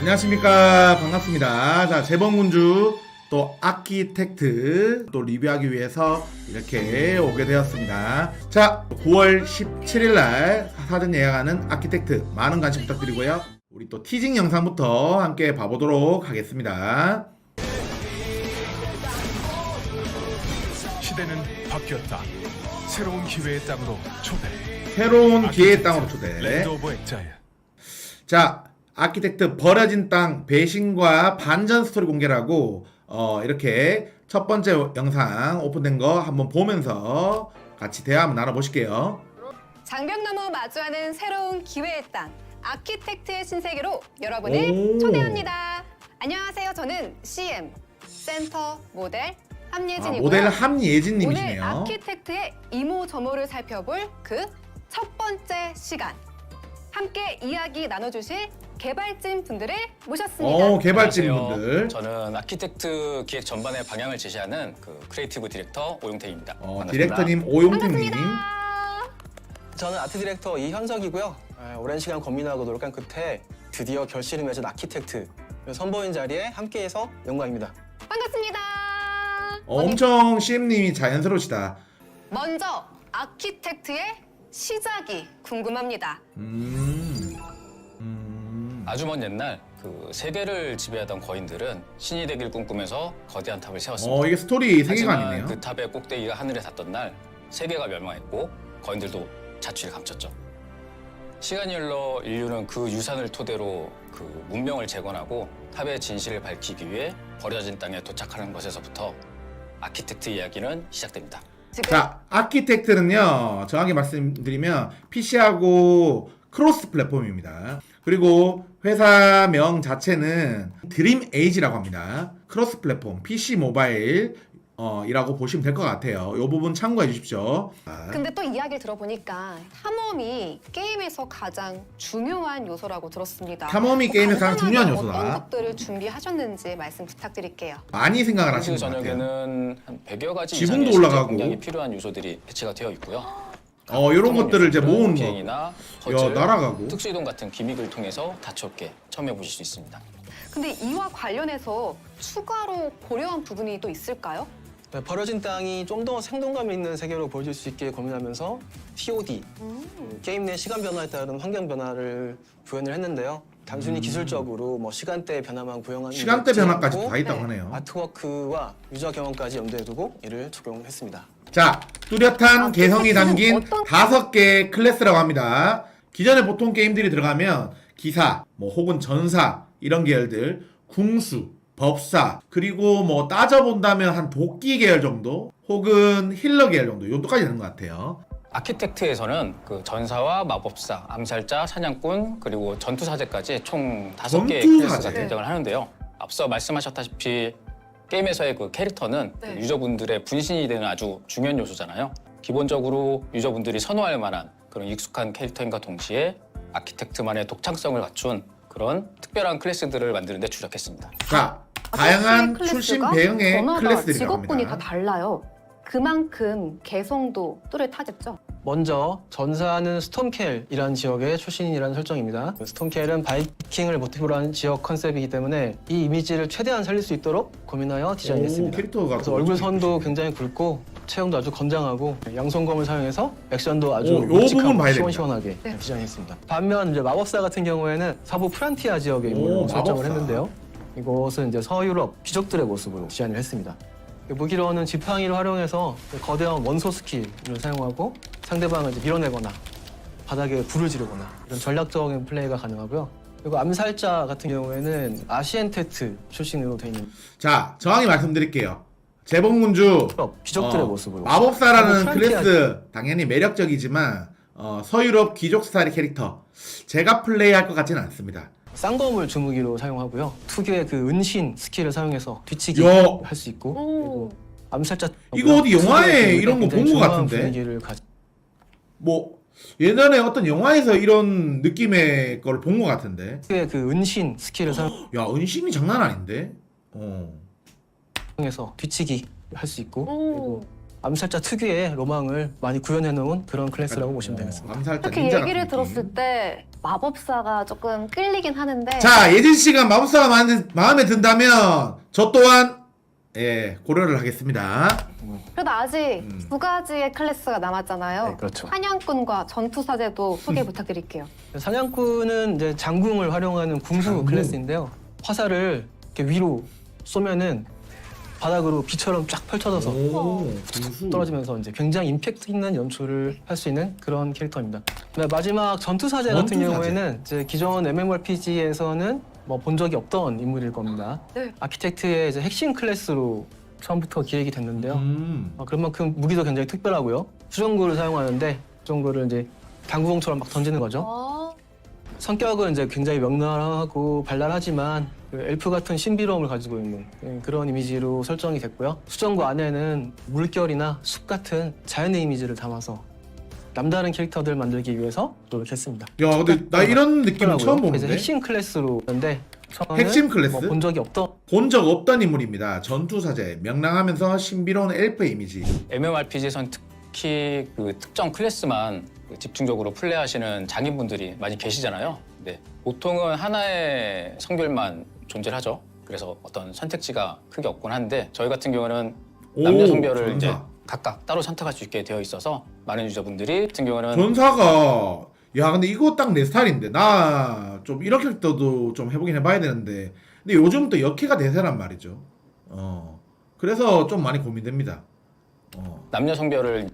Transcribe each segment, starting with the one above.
안녕하십니까 반갑습니다 자 재범군주 또 아키텍트 또 리뷰하기 위해서 이렇게 오게 되었습니다 자 9월 17일날 사전 예약하는 아키텍트 많은 관심 부탁드리고요 우리 또 티징 영상부터 함께 봐보도록 하겠습니다 시대는 바뀌었다. 새로운 기회의 땅으로 초대. 새로운 기회의 땅으로 초대. 자, 아키텍트 버려진 땅 배신과 반전 스토리 공개라고 어, 이렇게 첫 번째 영상 오픈된 거 한번 보면서 같이 대화 한번 나눠보실게요. 장벽 너머 마주하는 새로운 기회의 땅 아키텍트의 신세계로 여러분을 오. 초대합니다. 안녕하세요. 저는 CM 센터 모델 아, 함예진이고요. 모델 오늘 함예진님이시네요. 아키텍트의 이모저모를 살펴볼 그 첫 번째 시간 함께 이야기 나눠주실 개발진 분들을 모셨습니다. 어, 개발진 안녕하세요. 분들. 저는 아키텍트 기획 전반의 방향을 제시하는 그 크리에이티브 디렉터 오용택입니다. 어, 반갑습니다. 디렉터님 오용택님. 반갑습니다. 저는 아트 디렉터 이현석이고요. 아, 오랜 시간 고민하고 노력한 끝에 드디어 결실을 맺은 아키텍트 선보인 자리에 함께해서 영광입니다. 반갑습니다. 어, 엄청 CM님이 자연스러우시다. 먼저 아키텍트의 시작이 궁금합니다. 음. 음. 아주 먼 옛날 그 세계를 지배하던 거인들은 신이 되길 꿈꾸면서 거대한 탑을 세웠습니다. 어, 이게 스토리 세계관이네요. 그 탑의 꼭대기가 하늘에 닿던 날 세계가 멸망했고 거인들도 자취를 감췄죠. 시간이 흘러 인류는 그 유산을 토대로 그 문명을 재건하고 탑의 진실을 밝히기 위해 버려진 땅에 도착하는 것에서부터 아키텍트 이야기는 시작됩니다. 지금 자, 아키텍트는요, 정확히 말씀드리면 PC하고 크로스 플랫폼입니다. 그리고 회사명 자체는 드림 에이지라고 합니다. 크로스 플랫폼, PC 모바일, 어, 이라고 보시면 될 것 같아요. 이 부분 참고해 주십시오. 아, 근데 또 이야기를 들어보니까 탐험이 게임에서 가장 중요한 요소라고 들었습니다. 탐험이 게임에서 가장 중요한 요소다. 어떤 것들을 준비하셨는지 말씀 부탁드릴게요. 많이 생각을 그 하시는 것 같아요. 저녁에는 한 100여 가지 지붕도 이상의 올라가고. 공략이 필요한 요소들이 배치가 되어 있고요. 어, 이런 것들을 이제 모은 거. 비행이나 야, 날아가고. 특수이동 같은 기믹을 통해서 다채롭게 참여해 보실 수 있습니다. 근데 이와 관련해서 추가로 고려한 부분이 또 있을까요? 네, 버려진 땅이 좀 더 생동감 있는 세계로 보여줄 수 있게 고민하면서 TOD 음, 게임 내 시간 변화에 따른 환경 변화를 구현을 했는데요. 단순히 기술적으로 뭐 시간대 변화만 구현하는 음. 시간대 변화까지 다 있다고 네. 하네요. 아트워크와 유저 경험까지 염두에 두고 이를 적용했습니다. 자, 뚜렷한 아, 개성이 담긴 어떤- 다섯 개의 클래스라고 합니다. 기존에 보통 게임들이 들어가면 기사, 뭐 혹은 전사 이런 계열들, 궁수, 법사, 그리고 뭐 따져본다면 한 도끼 계열 정도, 혹은 힐러 계열 정도, 요도까지 되는 것 같아요. 아키텍트에서는 그 전사와 마법사, 암살자, 사냥꾼 그리고 전투사제까지 총 다섯 개의 전투사제? 클래스가 등장을 하는데요. 앞서 말씀하셨다시피 게임에서의 그 캐릭터는 그 네. 유저분들의 분신이 되는 아주 중요한 요소잖아요. 기본적으로 유저분들이 선호할 만한 그런 익숙한 캐릭터인과 동시에 아키텍트만의 독창성을 갖춘 그런 특별한 클래스들을 만드는 데 주력했습니다. 자, 다양한 클래스가 출신 배경의 저마다 클래스들이라고 직업군이 다 합니다. 달라요. 그만큼 개성도 뚜렷하겠죠. 먼저 전사는 스톰켈이라는 지역의 출신이라는 설정입니다. 스톰켈은 바이킹을 모티브로 한 지역 컨셉이기 때문에 이 이미지를 최대한 살릴 수 있도록 고민하여 오, 디자인했습니다. 캐릭터가 그래서 얼굴 선도 굉장히 굵고 체형도 아주 건장하고 양손검을 사용해서 액션도 아주 오, 요 묵직하고 부분 봐야 시원시원하게 네. 디자인했습니다. 반면 이제 마법사 같은 경우에는 서부 프란티아 지역의 인물로 오, 설정을 마법사. 했는데요. 이곳은 이제 서유럽 귀족들의 모습으로 디자인을 했습니다. 무기로는 지팡이를 활용해서 거대한 원소 스킬을 사용하고 상대방을 밀어내거나 바닥에 불을 지르거나 이런 전략적인 플레이가 가능하고요. 그리고 암살자 같은 경우에는 아시엔테트 출신으로 되어 있는 자, 정확히 말씀드릴게요. 재범군주 유럽 귀족들의 어, 모습으로 마법사라는 마법 클래스 당연히 매력적이지만 어, 서유럽 귀족 스타일의 캐릭터 제가 플레이할 것 같지는 않습니다. 쌍검을 주무기로 사용하고요. 특유의 그 은신 스킬을 사용해서 뒤치기 야. 할 수 있고 오. 그리고 암살자 이거 어디 영화에 특유의 그 이런 거 굉장히 본것 중후한 같은데? 분위기를 가지 뭐 예전에 어떤 영화에서 이런 느낌의 걸 본 것 같은데 특유의 그 은신 스킬을 야 은신이 장난 아닌데 어. 사용해서 뒤치기 할 수 있고 오. 그리고 암살자 특유의 로망을 많이 구현해 놓은 그런 클래스라고 보시면 되겠습니다. 암살자 닌자 얘기를. 들었을 때 마법사가 조금 끌리긴 하는데 자 예진 씨가 마법사가 마음에, 마음에 든다면 저 또한 예 고려를 하겠습니다. 그래도 아직 음. 두 가지의 클래스가 남았잖아요. 네, 그렇죠. 사냥꾼과 전투사제도 소개 부탁드릴게요. 사냥꾼은 이제 장궁을 활용하는 궁수 장궁. 클래스인데요. 화살을 이렇게 위로 쏘면은 바닥으로 비처럼 쫙 펼쳐져서. 떨어지면서 이제 굉장히 임팩트 있는 연출을 할 수 있는 그런 캐릭터입니다. 네, 마지막 전투사제 같은 전투사제. 경우에는 이제 기존 MMORPG에서는 뭐 본 적이 없던 인물일 겁니다. 네. 아키텍트의 이제 핵심 클래스로 처음부터 기획이 됐는데요. 음. 어, 그런 만큼 무기도 굉장히 특별하고요. 수정구를 사용하는데 수정구를 이제 당구공처럼 막 던지는 거죠. 어, 성격은 이제 굉장히 명랑하고 발랄하지만 그 엘프 같은 신비로움을 가지고 있는 예, 그런 이미지로 설정이 됐고요. 수정구 안에는 물결이나 숲 같은 자연의 이미지를 담아서 남다른 캐릭터들 만들기 위해서 노력했습니다. 야 근데 나 이런 느낌은 특별하고요. 처음 그래서 보는데 핵심 클래스로 했는데 처음에는 핵심 클래스? 뭐 본 적이 없던 본 적 없던 인물입니다. 전투사제 명랑하면서 신비로운 엘프 이미지. MMORPG에선 특히 그 특정 클래스만 그 집중적으로 플레이하시는 장인분들이 많이 계시잖아요. 근데 보통은 하나의 성별만 존재하죠. 그래서 어떤 선택지가 크게 없곤 한데 저희 같은 경우는 오, 남녀 성별을 이제 전사. 각각 따로 선택할 수 있게 되어 있어서 많은 유저분들이 같은 경우는 전사가 야 근데 이거 딱 내 스타일인데 나 좀 이런 캐릭터도 좀 해보긴 해봐야 되는데 근데 요즘 또 역해가 대세란 말이죠. 어 그래서 좀 많이 고민됩니다. 어 남녀 성별을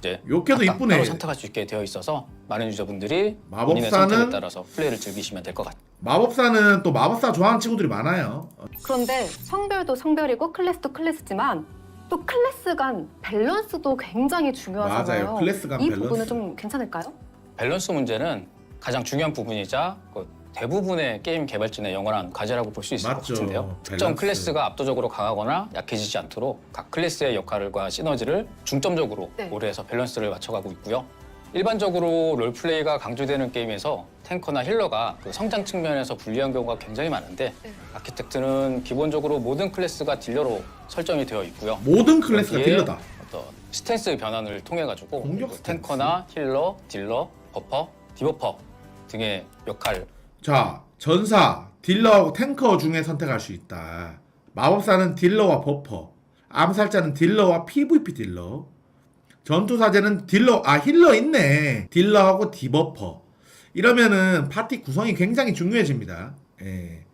이제 역해도 각각 이쁘네. 따로 선택할 수 있게 되어 있어서 많은 유저분들이 마법사는- 선택에 따라서 플레이를 즐기시면 될 것 같아요. 마법사는 또 마법사 좋아하는 친구들이 많아요. 어, 그런데 성별도 성별이고 클래스도 클래스지만 또 클래스 간 밸런스도 굉장히 중요하잖아요. 맞아요. 클래스 간이 밸런스. 부분은 좀 괜찮을까요? 밸런스 문제는 가장 중요한 부분이자 그 대부분의 게임 개발진의 영원한 과제라고 볼 수 있을 맞죠. 것 같은데요. 특정 밸런스. 클래스가 압도적으로 강하거나 약해지지 않도록 각 클래스의 역할과 시너지를 중점적으로 네. 고려해서 밸런스를 맞춰가고 있고요. 일반적으로 롤플레이가 강조되는 게임에서 탱커나 힐러가 그 성장 측면에서 불리한 경우가 굉장히 많은데 네. 아키텍트는 기본적으로 모든 클래스가 딜러로 설정이 되어 있고요. 모든 클래스가 여기에 딜러다. 어떤 스탠스 변환을 통해 가지고 공격 스탠스. 탱커나 힐러, 딜러, 버퍼, 디버퍼 등의 역할 자 전사, 딜러하고 탱커 중에 선택할 수 있다. 마법사는 딜러와 버퍼, 암살자는 딜러와 PVP 딜러, 전투사제는 딜러, 아 힐러 있네. 딜러하고 디버퍼. 이러면은 파티 구성이 굉장히 중요해집니다. 예.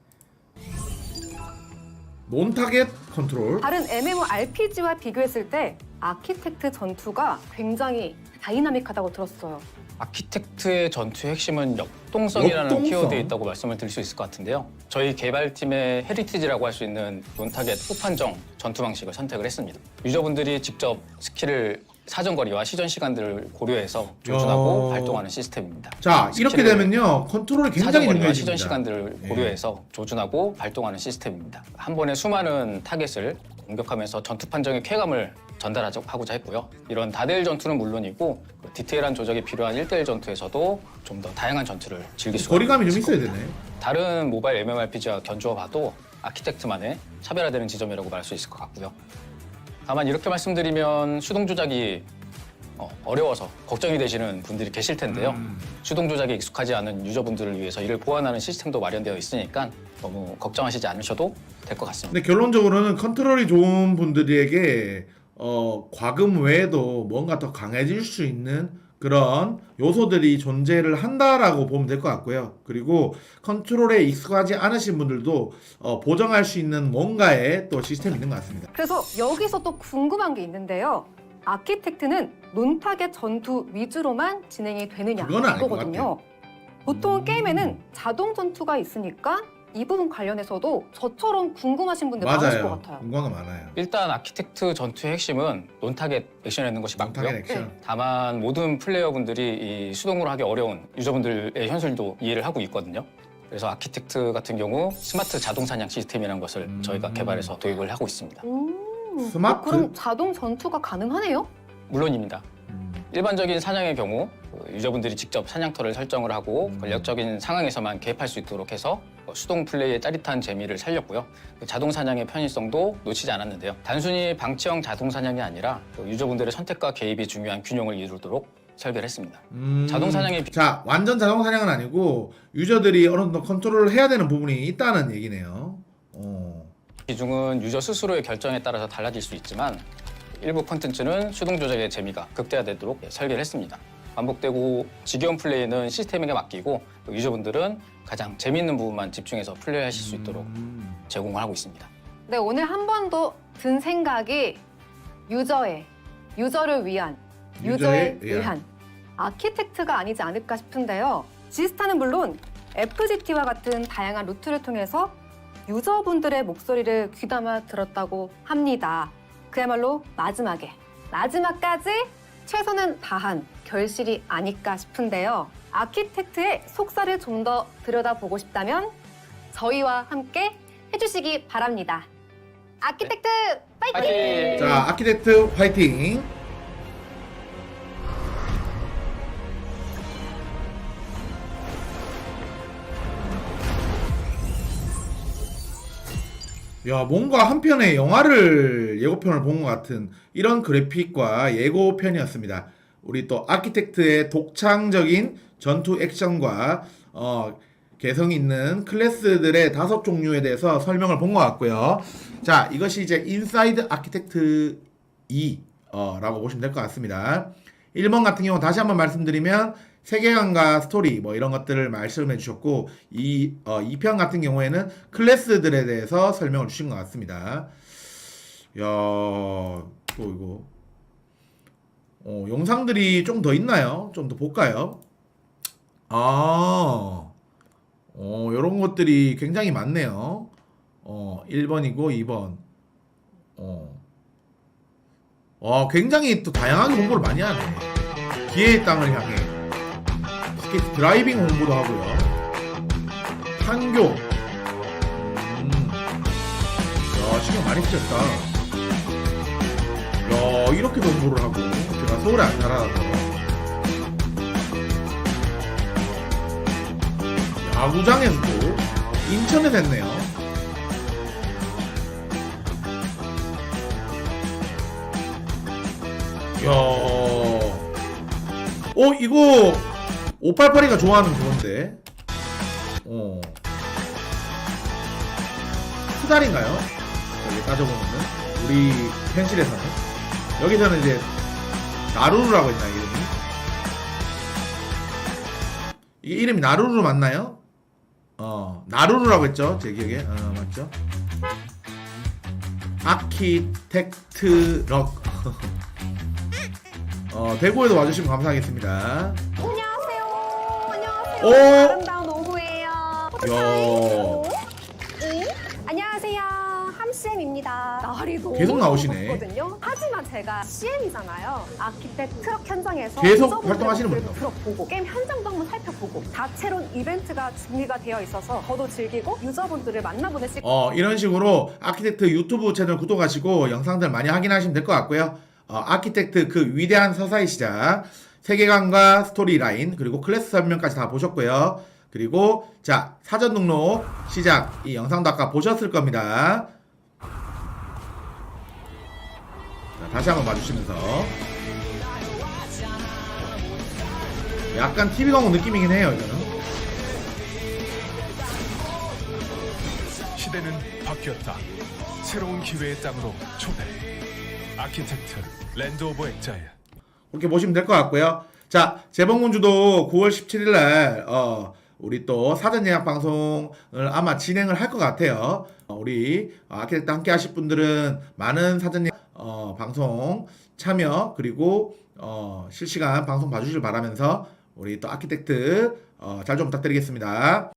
논타겟 컨트롤. 다른 MMORPG와 비교했을 때 아키텍트 전투가 굉장히 다이나믹하다고 들었어요. 아키텍트의 전투의 핵심은 역동성이라는 역동성? 키워드에 있다고 말씀을 드릴 수 있을 것 같은데요. 저희 개발팀의 헤리티지라고 할 수 있는 논타겟 후판정 전투 방식을 선택을 했습니다. 유저분들이 직접 스킬을 사정거리와 시전 시간들을 고려해서 조준하고 야. 발동하는 시스템입니다. 자 이렇게 되면요 컨트롤이 굉장히 중요해집니다. 시전 시간들을 예. 고려해서 조준하고 발동하는 시스템입니다. 한 번에 수많은 타겟을 공격하면서 전투 판정의 쾌감을 전달하고자 했고요. 이런 다대일 전투는 물론이고 그 디테일한 조작이 필요한 1대1 전투에서도 좀 더 다양한 전투를 즐길 수가 거리감이 좀 있을 있어야 겁니다. 되네. 다른 모바일 MMORPG와 견주어 봐도 아키텍트만의 차별화되는 지점이라고 말할 수 있을 것 같고요. 다만 이렇게 말씀드리면 수동 조작이 어, 어려워서 걱정이 되시는 분들이 계실 텐데요. 음. 수동 조작에 익숙하지 않은 유저분들을 위해서 이를 보완하는 시스템도 마련되어 있으니까 너무 걱정하시지 않으셔도 될 것 같습니다. 근데 결론적으로는 컨트롤이 좋은 분들에게 어, 과금 외에도 뭔가 더 강해질 수 있는 그런 요소들이 존재를 한다라고 보면 될 것 같고요. 그리고 컨트롤에 익숙하지 않으신 분들도 어, 보정할 수 있는 뭔가의 또 시스템이 있는 것 같습니다. 그래서 여기서 또 궁금한 게 있는데요. 아키텍트는 논타겟 전투 위주로만 진행이 되느냐 그건 아닐 것 이거거든요. 보통 음. 게임에는 자동 전투가 있으니까 이 부분 관련해서도 저처럼 궁금하신 분들 많으실 것 맞아요. 같아요. 공간가 많아요. 일단 아키텍트 전투의 핵심은 논타겟 액션에 있는 것이 맞고요. 액션. 다만 모든 플레이어분들이 이 수동으로 하기 어려운 유저분들의 현실도 이해를 하고 있거든요. 그래서 아키텍트 같은 경우 스마트 자동 사냥 시스템이라는 것을 음. 저희가 개발해서 도입을 하고 있습니다. 음, 스마트? 어, 그럼 자동 전투가 가능하네요? 물론입니다. 음. 일반적인 사냥의 경우 그 유저분들이 직접 사냥터를 설정을 하고 음. 권력적인 상황에서만 개입할 수 있도록 해서 어, 수동 플레이의 짜릿한 재미를 살렸고요. 그 자동 사냥의 편의성도 놓치지 않았는데요. 단순히 방치형 자동 사냥이 아니라 그 유저분들의 선택과 개입이 중요한 균형을 이루도록 설계를 했습니다. 음, 자동 사냥이 비- 자 완전 자동 사냥은 아니고 유저들이 어느 정도 컨트롤을 해야 되는 부분이 있다는 얘기네요. 어. 비중은 유저 스스로의 결정에 따라서 달라질 수 있지만 일부 콘텐츠는 수동 조작의 재미가 극대화되도록 설계를 했습니다. 반복되고 지겨운 플레이는 시스템에게 맡기고 또 유저분들은 가장 재미있는 부분만 집중해서 플레이하실 수 있도록 음. 제공을 하고 있습니다. 네, 오늘 한번더든 생각이 유저의, 유저를 위한, 유저의 유저의 위한. 의한 아키텍트가 아니지 않을까 싶은데요. 지스타는 물론 FGT와 같은 다양한 루트를 통해서 유저분들의 목소리를 귀담아 들었다고 합니다. 그야말로 마지막에, 마지막까지 최선은 다한 결실이 아닐까 싶은데요. 아키텍트의 속살을 좀더 들여다보고 싶다면 저희와 함께 해주시기 바랍니다. 아키텍트 파이팅! 파이팅! 자 아키텍트 파이팅. 야 뭔가 한편의 영화를 예고편을 본 것 같은 이런 그래픽과 예고편이었습니다. 우리 또 아키텍트의 독창적인 전투 액션과 어, 개성 있는 클래스들의 다섯 종류에 대해서 설명을 본 것 같고요. 자 이것이 이제 인사이드 아키텍트 2 어, 라고 보시면 될 것 같습니다. 1번 같은 경우 다시 한번 말씀드리면 세계관과 스토리 뭐 이런 것들을 말씀해 주셨고 이 어, 2편 같은 경우에는 클래스들에 대해서 설명을 주신 것 같습니다. 야, 또 이거 어, 영상들이 좀 더 있나요? 좀 더 볼까요? 아, 어, 이런 것들이 굉장히 많네요. 어, 1번이고 2번. 어. 와, 굉장히 또 다양하게 홍보를 많이 하네. 기회의 땅을 향해. 스케이트 드라이빙 홍보도 하고요. 판교. 음. 야, 신경 많이 쓰셨다. 야, 이렇게도 홍보를 하고. 제가 서울에 안 살아서. 야구장에서 또 인천에서 했네요. 야, 어 이거 588이가 좋아하는 그건데, 어, 수달인가요? 여기 따져보면은 우리 현실에서는 여기서는 이제 나루루라고 했나 이름이? 이게 이름이 나루루 맞나요? 어, 나루루라고 했죠 제 기억에, 어 맞죠? 아키텍트 럭. 어, 대구에도 와주시면 감사하겠습니다. 오! 아름다운 오후예요. 야, 응? 안녕하세요. 함CM입니다. 날이 너무 계속 나오시네. 덥거든요. 하지만 제가 CM이잖아요. 아키텍 트럭 현장에서 계속 활동하시는 분이요. 들어보고 게임 현장도 한번 살펴보고 다채로운 이벤트가 준비가 되어 있어서 저도 즐기고 유저분들을 만나보는 시간 어, 이런 식으로 아키텍트 유튜브 채널 구독하시고 영상들 많이 확인하시면 될 것 같고요. 어, 아키텍트 그 위대한 서사의 시작, 세계관과 스토리라인, 그리고 클래스 설명까지 다 보셨고요. 그리고 자, 사전 등록 시작. 이 영상도 아까 보셨을 겁니다. 자, 다시 한번 봐주시면서 약간 TV 광고 느낌이긴 해요, 이거는. 시대는 바뀌었다. 새로운 기회의 땅으로 초대. 아키텍트 랜드 오브 엑자일. 그렇게 보시면 될 것 같고요. 자, 재봉군주도 9월 17일 날, 어, 우리 또 사전 예약 방송을 아마 진행을 할 것 같아요. 어, 우리 아키텍트 함께 하실 분들은 많은 사전 예약, 어, 방송 참여, 그리고, 어, 실시간 방송 봐주시길 바라면서 우리 또 아키텍트, 어, 잘 좀 부탁드리겠습니다.